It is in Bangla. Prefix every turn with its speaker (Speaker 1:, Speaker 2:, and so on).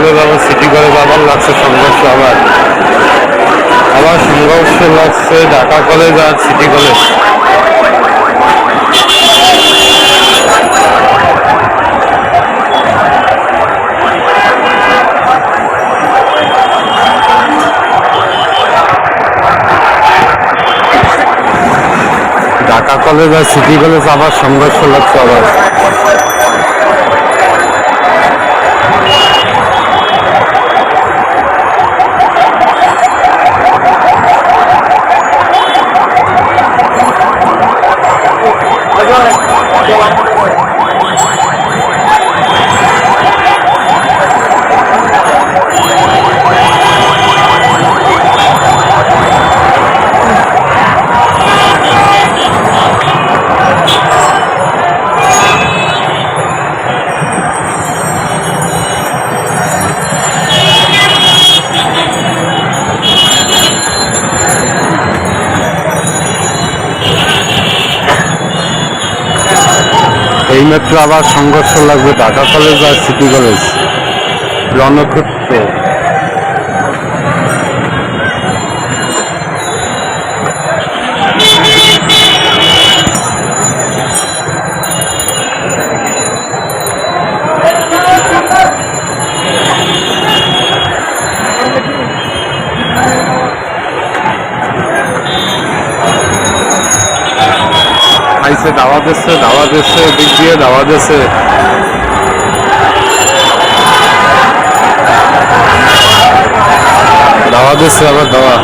Speaker 1: কলেজ আবার সিটি কলেজ আবার লাগছে, সংঘর্ষ আবার। আবার সংঘর্ষ লাগছে, ঢাকা কলেজ আর সিটি কলেজ ঢাকা কলেজ আর সিটি কলেজ আবার সংঘর্ষ লাগছে আবার। এই মাত্র আবার সংঘর্ষ লাগবে ঢাকা কলেজ আর সিটি কলেজ। রণক্ষেত্র। খাইছে দাওয়া দিচ্ছে দাওয়া দিচ্ছে দিক দিয়ে দাওয়া দিচ্ছে। দাওয়া দিচ্ছে আবার দাওয়া।